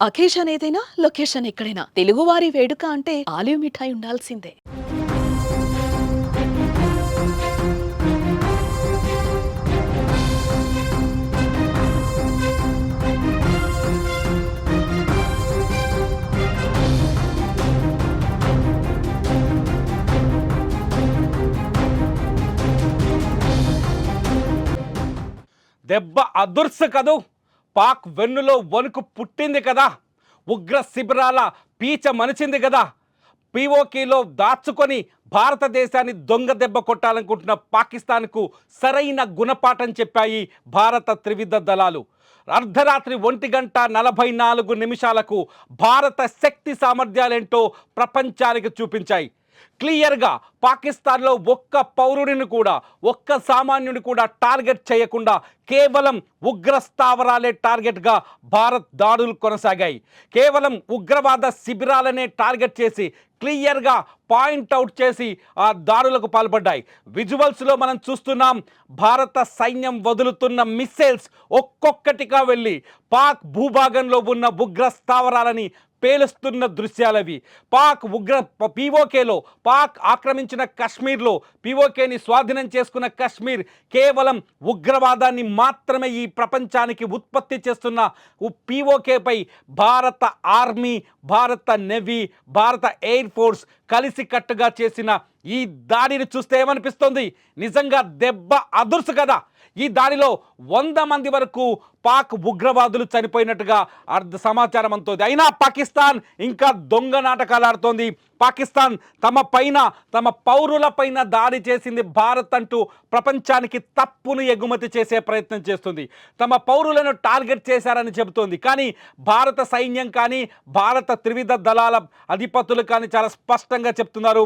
Occasion ఏదైనా location ఎక్కడైనా. తెలుగువారి వేడుక అంటే ఆలివ్ మిఠాయి ఉండాల్సిందే. దెబ్బ అదుర్స కదూ? పాక్ వెన్నులో వణుకు పుట్టింది కదా. ఉగ్ర శిబిరాల పీచ మనిచింది కదా. పీఓకేలో దాచుకొని భారతదేశాన్ని దొంగ దెబ్బ కొట్టాలనుకుంటున్న పాకిస్తాన్కు సరైన గుణపాఠం చెప్పాయి భారత త్రివిధ దళాలు. అర్ధరాత్రి ఒంటి గంట నలభై నాలుగు నిమిషాలకు భారత శక్తి సామర్థ్యాలేంటో ప్రపంచానికి చూపించాయి. క్లియర్గా పాకిస్తాన్లో ఒక్క పౌరుడిని కూడా ఒక్క సామాన్యుని కూడా టార్గెట్ చేయకుండా కేవలం ఉగ్ర స్థావరాలే టార్గెట్గా భారత్ దాడులు కొనసాగాయి. కేవలం ఉగ్రవాద శిబిరాలనే టార్గెట్ చేసి క్లియర్గా పాయింట్ అవుట్ చేసి ఆ దాడులకు పాల్పడ్డాయి. విజువల్స్లో మనం చూస్తున్నాం భారత సైన్యం వదులుతున్న మిస్సైల్స్ ఒక్కొక్కటిగా వెళ్ళి పాక్ భూభాగంలో ఉన్న ఉగ్ర స్థావరాలని పేలుస్తున్న దృశ్యాలవి. పాక్ ఉగ్ర పీఓకేలో పాక్ ఆక్రమించిన కశ్మీర్లో పీఓకేని స్వాధీనం చేసుకున్న కశ్మీర్ కేవలం ఉగ్రవాదాన్ని మాత్రమే ఈ ప్రపంచానికి ఉత్పత్తి చేస్తున్న పీఓకేపై భారత ఆర్మీ భారత నెవీ భారత ఎయిర్ ఫోర్స్ కలిసికట్టుగా చేసిన ఈ దాడిని చూస్తే ఏమనిపిస్తుంది? నిజంగా దెబ్బ అదుర్సు కదా! ఈ దాడిలో వంద మంది వరకు పాక్ ఉగ్రవాదులు చనిపోయినట్టుగా అర్ధ సమాచారం అంతోంది అయినా పాకిస్తాన్ ఇంకా దొంగ నాటకాలు ఆడుతోంది. పాకిస్తాన్ తమ పైన తమ పౌరుల పైన దాడి చేసింది భారత్ అంటూ ప్రపంచానికి తప్పును ఎగుమతి చేసే ప్రయత్నం చేస్తుంది. తమ పౌరులను టార్గెట్ చేశారని చెబుతోంది. కానీ భారత సైన్యం కానీ భారత త్రివిధ దళాల అధిపతులు కానీ చాలా స్పష్టంగా చెప్తున్నారు.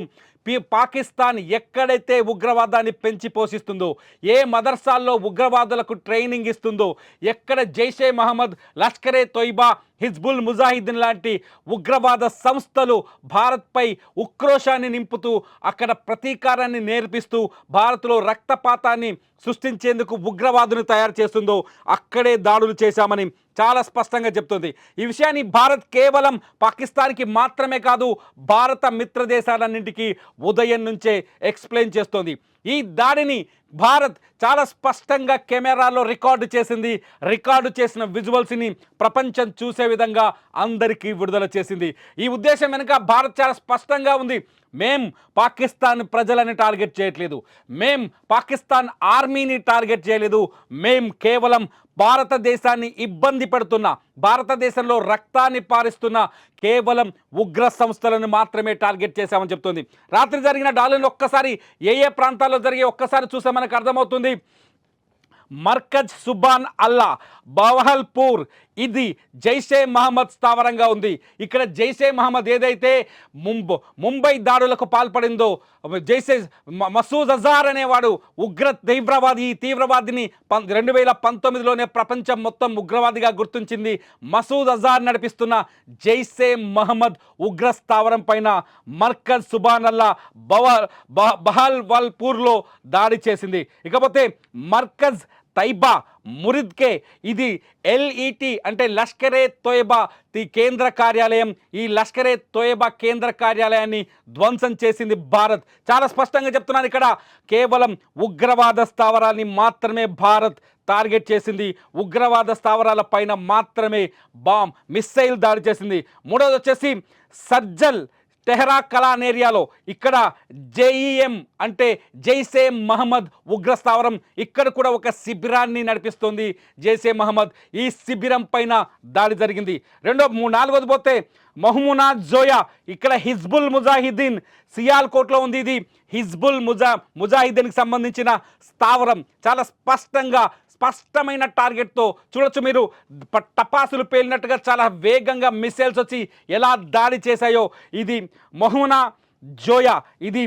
పాకిస్తాన్ ఎక్కడైతే ఉగ్రవాదాన్ని పెంచి పోషిస్తుందో ఏ మదర్సాల్లో ఉగ్రవాదులకు ట్రైనింగ్ ఇస్తుందో ఎక్కడ జైషే మహమ్మద్ లష్కరే తొయ్బా హిజ్బుల్ ముజాహిద్దీన్ లాంటి ఉగ్రవాద సంస్థలు భారత్పై ఉక్రోషాన్ని నింపుతూ అక్కడ ప్రతీకారాన్ని నేర్పిస్తూ భారత్లో రక్తపాతాన్ని సృష్టించేందుకు ఉగ్రవాదును తయారు చేస్తుందో అక్కడే దాడులు చేశామని చాలా స్పష్టంగా చెప్తుంది. ఈ విషయాన్ని భారత్ కేవలం పాకిస్తాన్కి మాత్రమే కాదు భారత మిత్ర దేశాలన్నింటికీ ఉదయం నుంచే ఎక్స్ప్లెయిన్ చేస్తోంది. ఈ దాడిని భారత్ చాలా స్పష్టంగా కెమెరాలో రికార్డు చేసింది. రికార్డు చేసిన విజువల్స్ని ప్రపంచం చూసే విధంగా అందరికీ విడుదల చేసింది. ఈ ఉద్దేశం వెనుక భారత్ చాలా స్పష్టంగా ఉంది. మేం పాకిస్తాన్ ప్రజలని టార్గెట్ చేయట్లేదు. మేం పాకిస్తాన్ ఆర్మీని టార్గెట్ చేయలేదు. మేం కేవలం భారతదేశాన్ని ఇబ్బంది పెడుతున్న భారతదేశంలో రక్తాన్ని పారిస్తున్న కేవలం ఉగ్ర సంస్థలను మాత్రమే టార్గెట్ చేశామని చెప్తుంది. రాత్రి జరిగిన డాలర్లు ఒక్కసారి ఏ ఏ ప్రాంతాల్లో జరిగే ఒక్కసారి చూస్తే మనకు అర్థమవుతుంది. మర్కజ్ సుబాన్ అల్లా బవహల్పూర్ ఇది జైషే మహమ్మద్ స్థావరంగా ఉంది. ఇక్కడ జైషే మహమ్మద్ ఏదైతే ముంబ ముంబై దాడులకు పాల్పడిందో జైషే మసూద్ అజార్ అనేవాడు ఉగ్ర తీవ్రవాది ఈ తీవ్రవాదిని పం రెండు వేల పంతొమ్మిదిలోనే ప్రపంచం మొత్తం ఉగ్రవాదిగా గుర్తించింది. మసూద్ అజార్ నడిపిస్తున్న జైషే మహమ్మద్ ఉగ్ర స్థావరం పైన మర్కజ్ సుబాన్ అల్లా బవ బహ- బహల్వాల్పూర్లో దాడి చేసింది. ఇకపోతే మర్కజ్ తైబా మురిద్కే. ఇది ఎల్ఈటి అంటే లష్కరే తోయబా ది కేంద్ర కార్యాలయం. ఈ లష్కరే తోయబా కేంద్ర కార్యాలయాన్ని ధ్వంసం చేసింది భారత్. చాలా స్పష్టంగా చెప్తున్నాను ఇక్కడ. కేవలం ఉగ్రవాద స్థావరాన్ని మాత్రమే భారత్ టార్గెట్ చేసింది. ఉగ్రవాద స్థావరాల పైన మాత్రమే బాంబ్ మిస్సైల్ దాడి చేసింది. మూడోది వచ్చేసి సర్జల్ తెహరా కలాన్ ఏరియాలో ఇక్కడ జేఈఎం అంటే జైసే మహమ్మద్ ఉగ్ర స్థావరం ఇక్కడ కూడా ఒక శిబిరాన్ని నడిపిస్తోంది జైసే మహమ్మద్. ఈ శిబిరం పైన దాడి జరిగింది. రెండో మూడు నాలుగోది పోతే మహమునా జోయా ఇక్కడ హిజ్బుల్ ముజాహిద్దీన్ సియాల్కోట్లో ఉంది. ఇది హిజ్బుల్ ముజా ముజాహిద్దీన్కి సంబంధించిన స్థావరం. చాలా స్పష్టంగా స్పష్టమైన టార్గెట్తో చూడొచ్చు మీరు. టపాసులు పేలినట్టుగా చాలా వేగంగా మిసైల్స్ వచ్చి ఎలా దాడి చేశాయో. ఇది మొహునా జోయా ఇది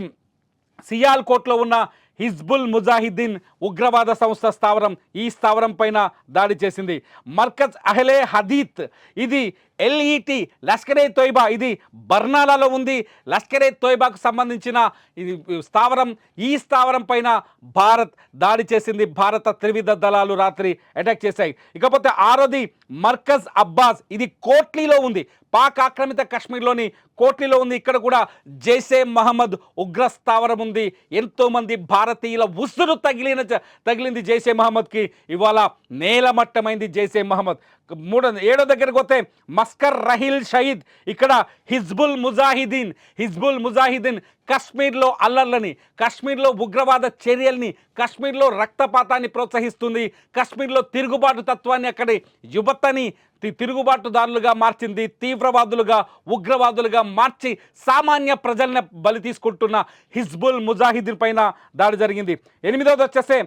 సియాల్కోట్లో ఉన్న హిజ్బుల్ ముజాహిద్దీన్ ఉగ్రవాద సంస్థ స్థావరం. ఈ స్థావరం పైన దాడి చేసింది. మర్కజ్ అహ్లే హదీత్ ఇది ఎల్ఈటి లష్కరే తోయిబా. ఇది బర్నాలాలో ఉంది. లష్కరే తోయిబాకు సంబంధించిన ఇది స్థావరం ఈ స్థావరం పైన భారత్ దాడి చేసింది. భారత త్రివిధ దళాలు రాత్రి అటాక్ చేశాయి. ఇకపోతే ఆరోది మర్కజ్ అబ్బాస్. ఇది కోట్లీలో ఉంది. పాక్ ఆక్రమిత కాశ్మీర్లోని కోట్లీలో ఉంది. ఇక్కడ కూడా జైసే మహమ్మద్ ఉగ్ర స్థావరం ఉంది. ఎంతోమంది భారతీయుల ఉసురు తగిలిన తగిలింది జైసే మహమ్మద్కి. ఇవాళ నేలమట్టమైంది జైసే మహమ్మద్. మూడో ఏడో దగ్గరకు వస్తే మస్కర్ రహిల్ షహీద్. ఇక్కడ హిజ్బుల్ ముజాహిదీన్ హిజ్బుల్ ముజాహిదీన్ కశ్మీర్లో అల్లర్లని కాశ్మీర్లో ఉగ్రవాద చర్యల్ని కాశ్మీర్లో రక్తపాతాన్ని ప్రోత్సహిస్తుంది కాశ్మీర్లో తిరుగుబాటు తత్వాన్ని అక్కడి యువతని తి- తిరుగుబాటుదారులుగా మార్చింది తీవ్రవాదులుగా ఉగ్రవాదులుగా మార్చి సామాన్య ప్రజల్ని బలి తీసుకుంటున్న హిజ్బుల్ ముజాహిదీన్ పైన దాడి జరిగింది. ఎనిమిదోది వచ్చేసే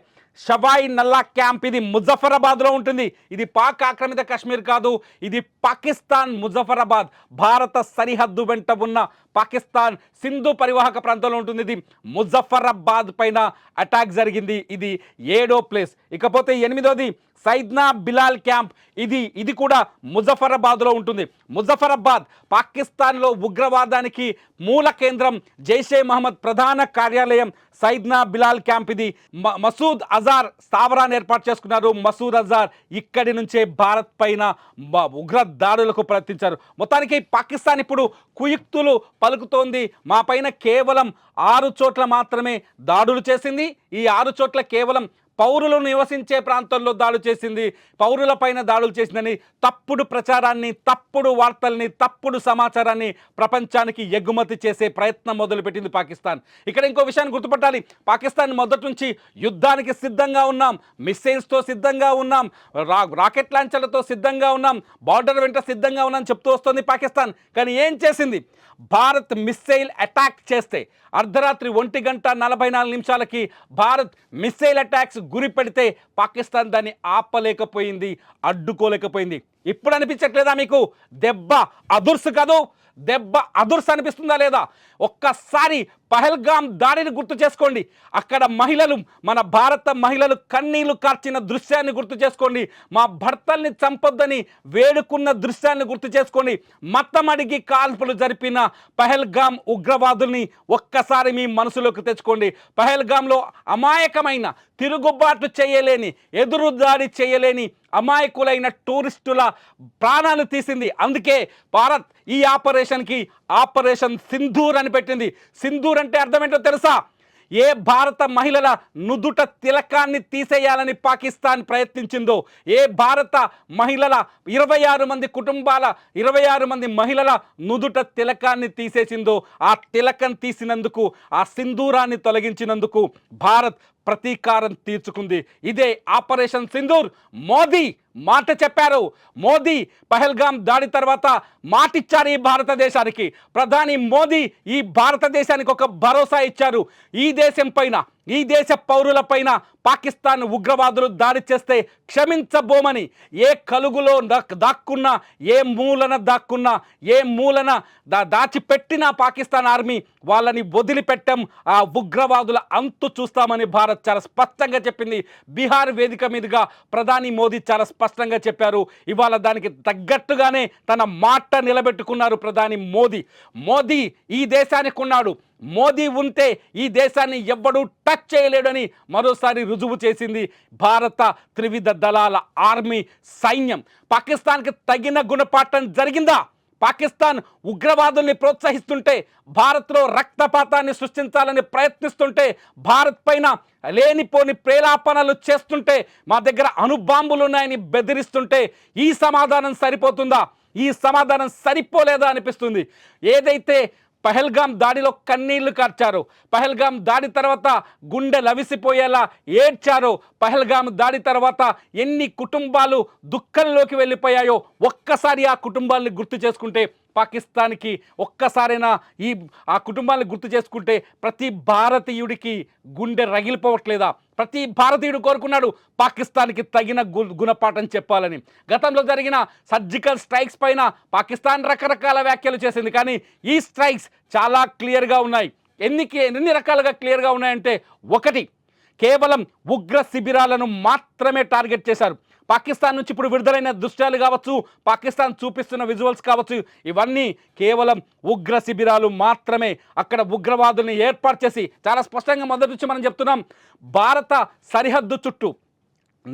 షబాయి నల్లా క్యాంప్ ఇది ముజఫరాబాద్లో ఉంటుంది. ఇది పాక్ ఆక్రమిత కాశ్మీర్ కాదు. ఇది పాకిస్తాన్ ముజఫరాబాద్. భారత సరిహద్దు వెంట ఉన్న పాకిస్తాన్ సింధు పరివాహక ప్రాంతంలో ఉంటుంది. ఇది ముజఫరాబాద్ పైన అటాక్ జరిగింది. ఇది ఏడో ప్లేస్. ఇకపోతే ఎనిమిదోది సైద్నా బిలాల్ క్యాంప్. ఇది ఇది కూడా ముజఫరాబాద్లో ఉంటుంది. ముజఫరాబాద్ పాకిస్తాన్లో ఉగ్రవాదానికి మూల కేంద్రం జైషే మహమ్మద్ ప్రధాన కార్యాలయం సైద్నా బిలాల్ క్యాంప్ ఇది. మసూద్ అజార్ స్థావరాన్ని ఏర్పాటు చేసుకున్నారు. మసూద్ అజార్ ఇక్కడి నుంచే భారత్ పైన ఉగ్ర దాడులకు ప్రయత్నించారు. మొత్తానికి పాకిస్తాన్ ఇప్పుడు కుయుక్తులు పలుకుతోంది. మా పైన కేవలం ఆరు చోట్ల మాత్రమే దాడులు చేసింది. ఈ ఆరు చోట్ల కేవలం పౌరులు నివసించే ప్రాంతంలో దాడులు చేసింది. పౌరులపైన దాడులు చేసిందని తప్పుడు ప్రచారాన్ని తప్పుడు వార్తల్ని తప్పుడు సమాచారాన్ని ప్రపంచానికి ఎగుమతి చేసే ప్రయత్నం మొదలుపెట్టింది పాకిస్తాన్. ఇక్కడ ఇంకో విషయాన్ని గుర్తుపట్టాలి. పాకిస్తాన్ మొదటి నుంచి యుద్ధానికి సిద్ధంగా ఉన్నాం. మిస్సైల్స్తో సిద్ధంగా ఉన్నాం. రా రాకెట్ లాంచర్లతో సిద్ధంగా ఉన్నాం. బార్డర్ వెంట సిద్ధంగా ఉన్నాం చెప్తూ వస్తుంది పాకిస్తాన్. కానీ ఏం చేసింది? భారత్ మిస్సైల్ అటాక్ చేస్తే అర్ధరాత్రి ఒంటి గంట నలభై నాలుగు నిమిషాలకి భారత్ మిస్సైల్ అటాక్స్ గురి పెడితే పాకిస్తాన్ దాన్ని ఆపలేకపోయింది అడ్డుకోలేకపోయింది. ఇప్పుడు అనిపించట్లేదా మీకు? దెబ్బ అదుర్సు కాదు. దెబ్బ అదుర్స్ అనిపిస్తుందా లేదా? ఒక్కసారి పహల్గామ్ దాడిని గుర్తు చేసుకోండి. అక్కడ మహిళలు మన భారత మహిళలు కన్నీళ్ళు కార్చిన దృశ్యాన్ని గుర్తు చేసుకోండి. మా భర్తల్ని చంపొద్దని వేడుకున్న దృశ్యాన్ని గుర్తు చేసుకోండి. మతం అడిగి కాల్పులు జరిపిన పహల్గామ్ ఉగ్రవాదుల్ని ఒక్కసారి మీ మనసులోకి తెచ్చుకోండి. పహల్గాంలో అమాయకమైన తిరుగుబాటు చేయలేని ఎదురు దాడి చేయలేని అమాయకులైన టూరిస్టుల ప్రాణాలు తీసింది. అందుకే భారత్ ఈ ఆపరేషన్కి ఆపరేషన్ సింధూర్ అని పెట్టింది. సింధూర్ అంటే అర్థమేంటో తెలుసా? ఏ భారత మహిళల నుదుట తిలకాన్ని తీసేయాలని పాకిస్తాన్ ప్రయత్నించిందో ఏ భారత మహిళల ఇరవై ఆరు మంది కుటుంబాల ఇరవై ఆరు మంది మహిళల నుదుట తిలకాన్ని తీసేసిందో ఆ తిలకం తీసినందుకు ఆ సింధూరాన్ని తొలగించినందుకు భారత్ ప్రతీకారం తీర్చుకుంది. ఇదే ఆపరేషన్ సింధూర్. మోదీ మాట చెప్పారు. మోదీ పహల్గాం దాడి తర్వాత మాటిచ్చారు ఈ భారతదేశానికి. ప్రధాని మోదీ ఈ భారతదేశానికి ఒక భరోసా ఇచ్చారు. ఈ దేశం పైన ఈ దేశ పౌరులపైన పాకిస్తాన్ ఉగ్రవాదులు దాడి చేస్తే క్షమించబోమని ఏ కలుగులో దాక్- దాక్కున్నా ఏ మూలన దాక్కున్నా ఏ మూలన దా దాచిపెట్టిన పాకిస్తాన్ ఆర్మీ వాళ్ళని వదిలిపెట్టం ఆ ఉగ్రవాదుల అంతు చూస్తామని భారత్ చాలా స్పష్టంగా చెప్పింది. బీహార్ వేదిక మీదుగా ప్రధాని మోదీ చాలా స్పష్టంగా చెప్పారు. ఇవాళ దానికి తగ్గట్టుగానే తన మాట నిలబెట్టుకున్నారు ప్రధాని మోదీ. మోదీ ఈ దేశానికి ఉన్నాడు. మోదీ ఉంటే ఈ దేశాన్ని ఎవ్వడూ టచ్ చేయలేడని మరోసారి రుజువు చేసింది భారత త్రివిధ దళాల ఆర్మీ సైన్యం. పాకిస్తాన్కి తగిన గుణపాఠం జరిగిందా? పాకిస్తాన్ ఉగ్రవాదుల్ని ప్రోత్సహిస్తుంటే భారత్లో రక్తపాతాన్ని సృష్టించాలని ప్రయత్నిస్తుంటే భారత్ పైన లేనిపోని ప్రేలాపనలు చేస్తుంటే మా దగ్గర అణుబాంబులు ఉన్నాయని బెదిరిస్తుంటే ఈ సమాధానం సరిపోతుందా? ఈ సమాధానం సరిపోలేదా అనిపిస్తుంది. ఏదైతే పహల్గాం దాడిలో కన్నీళ్ళు కార్చారు. పహల్గాం దాడి తర్వాత గుండె లవిసిపోయేలా ఏడ్చారు. పహల్గాం దాడి తర్వాత ఎన్ని కుటుంబాలు దుఃఖంలోకి వెళ్ళిపోయాయో ఒక్కసారి ఆ కుటుంబాల్ని గుర్తు చేసుకుంటే పాకిస్తాన్కి ఒక్కసారైనా ఈ ఆ కుటుంబాన్ని గుర్తు చేసుకుంటే ప్రతి భారతీయుడికి గుండె రగిలిపోవట్లేదా? ప్రతి భారతీయుడు కోరుకున్నాడు పాకిస్తాన్కి తగిన గు గుణపాఠం చెప్పాలని. గతంలో జరిగిన సర్జికల్ స్ట్రైక్స్ పైన పాకిస్తాన్ రకరకాల వ్యాఖ్యలు చేసింది. కానీ ఈ స్ట్రైక్స్ చాలా క్లియర్గా ఉన్నాయి. ఎన్నికే ఎన్ని రకాలుగా క్లియర్గా ఉన్నాయంటే ఒకటి కేవలం ఉగ్ర శిబిరాలను మాత్రమే టార్గెట్ చేశారు. పాకిస్తాన్ నుంచి ఇప్పుడు విడుదలైన దృశ్యాలు కావచ్చు పాకిస్తాన్ చూపిస్తున్న విజువల్స్ కావచ్చు ఇవన్నీ కేవలం ఉగ్ర శిబిరాలు మాత్రమే. అక్కడ ఉగ్రవాదుల్ని ఏర్పాటు చేసి చాలా స్పష్టంగా మొదటి నుంచి మనం చెప్తున్నాం భారత సరిహద్దు చుట్టూ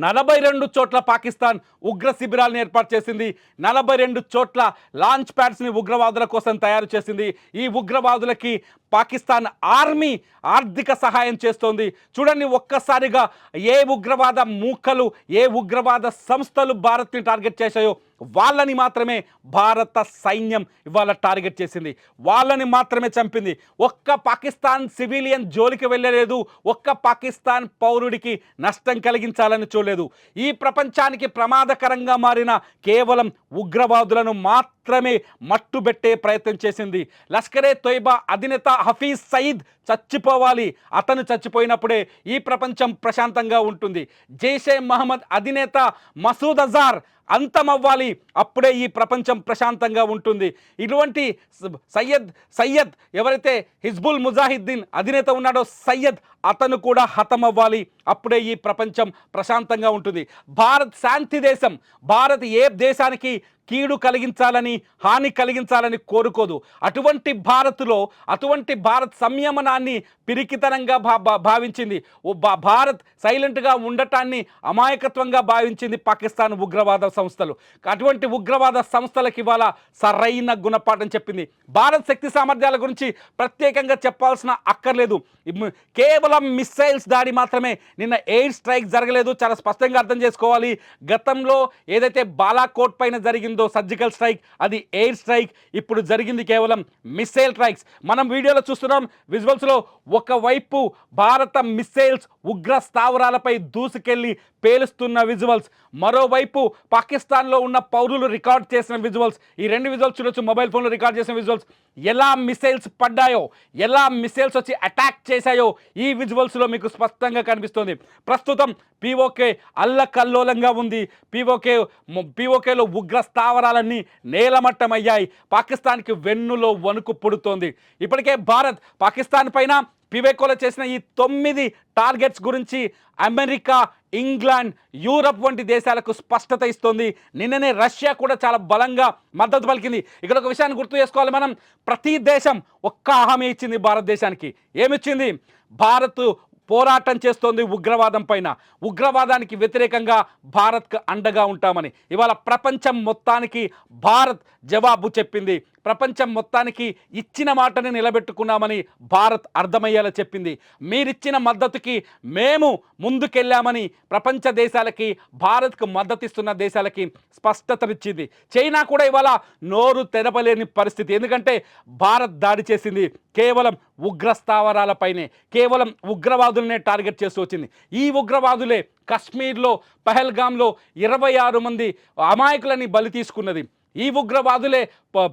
నలభై రెండు చోట్ల పాకిస్తాన్ ఉగ్ర శిబిరాలను ఏర్పాటు చేసింది. నలభై రెండు చోట్ల లాంచ్ ప్యాడ్స్ని ఉగ్రవాదుల కోసం తయారు చేసింది. ఈ ఉగ్రవాదులకి పాకిస్తాన్ ఆర్మీ ఆర్థిక సహాయం చేస్తోంది. చూడండి ఒక్కసారిగా ఏ ఉగ్రవాద మూకలు ఏ ఉగ్రవాద సంస్థలు భారత్ని టార్గెట్ చేశాయో. వాళ్ళని మాత్రమే భారత సైన్యం ఇవాళ టార్గెట్ చేసింది. వాళ్ళని మాత్రమే చంపింది. ఒక్క పాకిస్తాన్ సివిలియన్ జోలికి వెళ్ళలేదు. ఒక్క పాకిస్తాన్ పౌరుడికి నష్టం కలిగించాలని చూడలేదు. ఈ ప్రపంచానికి ప్రమాదకరంగా మారిన కేవలం ఉగ్రవాదులను మాత్రం మాత్రమే మట్టుబెట్టే ప్రయత్నం చేసింది. లష్కరే తొయ్బా అధినేత హఫీజ్ సయీద్ చచ్చిపోవాలి. అతను చచ్చిపోయినప్పుడే ఈ ప్రపంచం ప్రశాంతంగా ఉంటుంది. జైషే మహమ్మద్ అధినేత మసూద్ అజార్ అంతమవ్వాలి. అప్పుడే ఈ ప్రపంచం ప్రశాంతంగా ఉంటుంది. ఇటువంటి సయ్యద్ సయ్యద్ ఎవరైతే హిజ్బుల్ ముజాహిద్దీన్ అధినేత ఉన్నాడో సయ్యద్ అతను కూడా హతమవ్వాలి. అప్పుడే ఈ ప్రపంచం ప్రశాంతంగా ఉంటుంది. భారత్ శాంతి దేశం భారత్ ఏ దేశానికి కీడు కలిగించాలని హాని కలిగించాలని కోరుకోదు. అటువంటి భారత్లో అటువంటి భారత్ సంయమనాన్ని పిరికితనంగా భా భా- భావించింది. ఓ భారత్ సైలెంట్గా ఉండటాన్ని అమాయకత్వంగా భావించింది పాకిస్తాన్ ఉగ్రవాద సంస్థలు. అటువంటి ఉగ్రవాద సంస్థలకు ఇవాళ సరైన గుణపాఠం చెప్పింది. భారత్ శక్తి సామర్థ్యాల గురించి ప్రత్యేకంగా చెప్పాల్సిన అక్కర్లేదు. కేవలం మిస్సైల్స్ దాడి మాత్రమే. నిన్న ఎయిర్ స్ట్రైక్ జరగలేదు. చాలా స్పష్టంగా అర్థం చేసుకోవాలి. గతంలో ఏదైతే బాలాకోట్ పైన జరిగింది సర్జికల్ స్ట్రైక్ అది ఎయిర్ స్ట్రైక్. ఇప్పుడు జరిగింది కేవలం మిస్సైల్ స్ట్రైక్స్ మనం వీడియోలో చూస్తున్నాం విజువల్స్లో ఒకవైపు భారత మిస్సైల్స్ ఉగ్ర స్థావరాలపై దూసుకెళ్ళి పేలుస్తున్న విజువల్స్ మరోవైపు పాకిస్తాన్లో ఉన్న పౌరులు రికార్డ్ చేసిన విజువల్స్ ఈ రెండు విజువల్స్ చూడొచ్చు మొబైల్ ఫోన్లో రికార్డ్ చేసిన విజువల్స్. ఎలా మిసైల్స్ పడ్డాయో ఎలా మిసైల్స్ వచ్చి అటాక్ చేశాయో ఈ విజువల్స్లో మీకు స్పష్టంగా కనిపిస్తుంది. ప్రస్తుతం పీఓకే అల్లకల్లోలంగా ఉంది. పీఓకే పీఓకేలో ఉగ్ర స్థావరాలన్నీ నేలమట్టమయ్యాయి. పాకిస్తాన్కి వెన్నులో వణుకు పుడుతోంది. ఇప్పటికే భారత్ పాకిస్తాన్ పైన పివేకోలో చేసిన ఈ తొమ్మిది టార్గెట్స్ గురించి అమెరికా ఇంగ్లాండ్ యూరప్ వంటి దేశాలకు స్పష్టత ఇస్తుంది. నిన్ననే రష్యా కూడా చాలా బలంగా మద్దతు పలికింది. ఇక్కడ ఒక విషయాన్ని గుర్తు చేసుకోవాలి మనం. ప్రతి దేశం ఒక్క హామీ ఇచ్చింది భారతదేశానికి. ఏమిచ్చింది? భారత్ పోరాటం చేస్తోంది ఉగ్రవాదం పైన. ఉగ్రవాదానికి వ్యతిరేకంగా భారత్కు అండగా ఉంటామని. ఇవాళ ప్రపంచం మొత్తానికి భారత్ జవాబు చెప్పింది. ప్రపంచం మొత్తానికి ఇచ్చిన మాటని నిలబెట్టుకున్నామని భారత్ అర్థమయ్యేలా చెప్పింది. మీరిచ్చిన మద్దతుకి మేము ముందుకెళ్ళామని ప్రపంచ దేశాలకి భారత్కు మద్దతిస్తున్న దేశాలకి స్పష్టతనిచ్చింది. చైనా కూడా ఇవాళ నోరు తెరపలేని పరిస్థితి. ఎందుకంటే భారత్ దాడి చేసింది కేవలం ఉగ్రస్థావరాలపైనే కేవలం ఉగ్రవాదులనే టార్గెట్ చేస్తూ వచ్చింది. ఈ ఉగ్రవాదులే కశ్మీర్లో పహల్గామ్లో ఇరవై ఆరు మంది అమాయకులని బలి తీసుకున్నది. ఈ ఉగ్రవాదులే ప-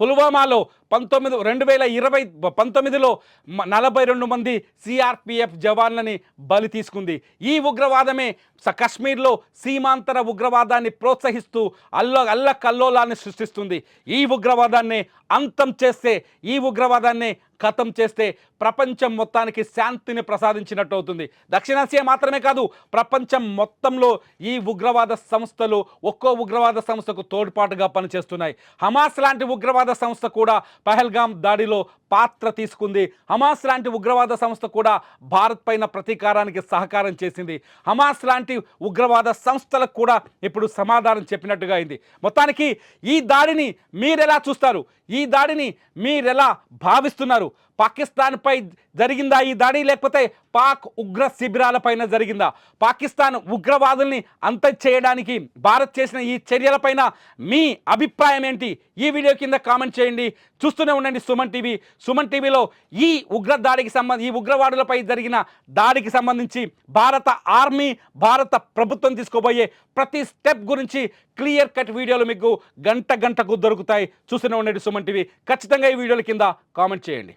పుల్వామాలో పంతొమ్మిది రెండు వేల ఇరవై పంతొమ్మిదిలో నలభై రెండు మంది సిఆర్పిఎఫ్ జవాన్లని బలి తీసుకుంది. ఈ ఉగ్రవాదమే స- కశ్మీర్లో సీమాంతర ఉగ్రవాదాన్ని ప్రోత్సహిస్తూ అల్ల అల్ల కల్లోలాన్ని సృష్టిస్తుంది. ఈ ఉగ్రవాదాన్ని అంతం చేస్తే ఈ ఉగ్రవాదాన్ని ఖతం చేస్తే ప్రపంచం మొత్తానికి శాంతిని ప్రసాదించినట్టు అవుతుంది. దక్షిణాసియా మాత్రమే కాదు ప్రపంచం మొత్తంలో ఈ ఉగ్రవాద సంస్థలు ఒక్కో ఉగ్రవాద సంస్థకు తోడ్పాటుగా పనిచేస్తున్నాయి. హమాస్ లాంటి ఉగ్రవాద సంస్థ కూడా పహల్గామ్ దాడిలో పాత్ర తీసుకుంది. హమాస్ లాంటి ఉగ్రవాద సంస్థ కూడా భారత్ పైన ప్రతీకారానికి సహకారం చేసింది. హమాస్ లాంటి ఉగ్రవాద సంస్థలకు కూడా ఇప్పుడు సమాధానం చెప్పినట్టుగా అయింది. మొత్తానికి ఈ దాడిని మీరెలా చూస్తారు? ఈ దాడిని మీరెలా భావిస్తున్నారు? పాకిస్తాన్పై జరిగిందా ఈ దాడి? లేకపోతే పాక్ ఉగ్ర శిబిరాలపైన జరిగిందా? పాకిస్తాన్ ఉగ్రవాదుల్ని అంత చేయడానికి భారత్ చేసిన ఈ చర్యలపైన మీ అభిప్రాయం ఏంటి? ఈ వీడియో కింద కామెంట్ చేయండి. చూస్తూనే ఉండండి సుమన్ టీవీ. సుమన్ టీవీలో ఈ ఉగ్ర దాడికి సంబంధించి ఈ ఉగ్రవాదులపై జరిగిన దాడికి సంబంధించి భారత ఆర్మీ భారత ప్రభుత్వం తీసుకోబోయే ప్రతి స్టెప్ గురించి క్లియర్ కట్ వీడియోలు మీకు గంట గంటకు దొరుకుతాయి. చూస్తూనే ఉండండి సుమన్ టీవీ. ఖచ్చితంగా ఈ వీడియోల కింద కామెంట్ చేయండి.